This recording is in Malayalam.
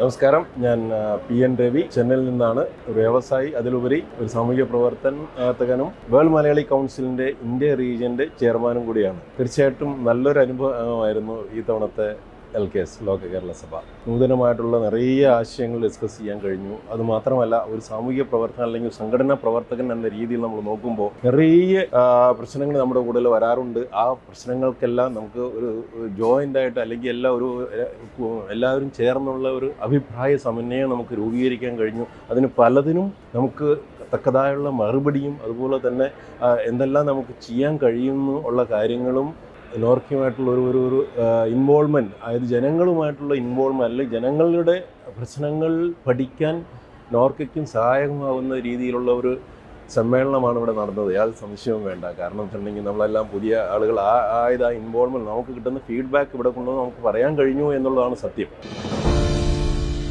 നമസ്കാരം. ഞാൻ പി എൻ രവി. ചെന്നൈയിൽ നിന്നാണ് ഒരു വ്യവസായി. അതിലുപരി ഒരു സാമൂഹിക പ്രവർത്തകനും വേൾഡ് മലയാളി കൗൺസിലിന്റെ ഇന്ത്യ റീജിയന്റെ ചെയർമാനും കൂടിയാണ്. തീർച്ചയായിട്ടും നല്ലൊരു അനുഭവമായിരുന്നു ഈ തവണത്തെ എൽ കെ എസ് ലോക കേരള സഭ. നൂതനമായിട്ടുള്ള നിറയെ ആശയങ്ങൾ ഡിസ്കസ് ചെയ്യാൻ കഴിഞ്ഞു. അതുമാത്രമല്ല ഒരു സാമൂഹിക പ്രവർത്തനം അല്ലെങ്കിൽ സംഘടനാ പ്രവർത്തകൻ എന്ന രീതിയിൽ നമ്മൾ നോക്കുമ്പോൾ നിറയെ പ്രശ്നങ്ങൾ നമ്മുടെ കൂടുതൽ വരാറുണ്ട്. ആ പ്രശ്നങ്ങൾക്കെല്ലാം നമുക്ക് ഒരു ജോയിന്റ് ആയിട്ട് അല്ലെങ്കിൽ എല്ലാ ഒരു എല്ലാവരും ചേർന്നുള്ള ഒരു അഭിപ്രായ സമന്വയം നമുക്ക് രൂപീകരിക്കാൻ കഴിഞ്ഞു. അതിന് പലതിനും നമുക്ക് തക്കതായുള്ള മറുപടിയും അതുപോലെ തന്നെ എന്തെല്ലാം നമുക്ക് ചെയ്യാൻ കഴിയുന്നു ഉള്ള കാര്യങ്ങളും നോർക്കിയുമായിട്ടുള്ള ഒരു ഒരു ഒരു ഇൻവോൾവ്മെന്റ് അതായത് ജനങ്ങളുമായിട്ടുള്ള ഇൻവോൾവ്മെന്റ് അല്ലെങ്കിൽ ജനങ്ങളുടെ പ്രശ്നങ്ങൾ പഠിക്കാൻ നോർക്കയ്ക്കും സഹായകമാവുന്ന രീതിയിലുള്ള ഒരു സമ്മേളനമാണ് ഇവിടെ നടന്നത്. യാതൊരു സംശയവും വേണ്ട. കാരണം വെച്ചിട്ടുണ്ടെങ്കിൽ നമ്മളെല്ലാം പുതിയ ആളുകൾ ആ ആയത് ആ ഇൻവോൾവ്മെന്റ് നമുക്ക് കിട്ടുന്ന ഫീഡ്ബാക്ക് ഇവിടെ കൊണ്ടുവന്ന് നമുക്ക് പറയാൻ കഴിഞ്ഞു എന്നുള്ളതാണ് സത്യം.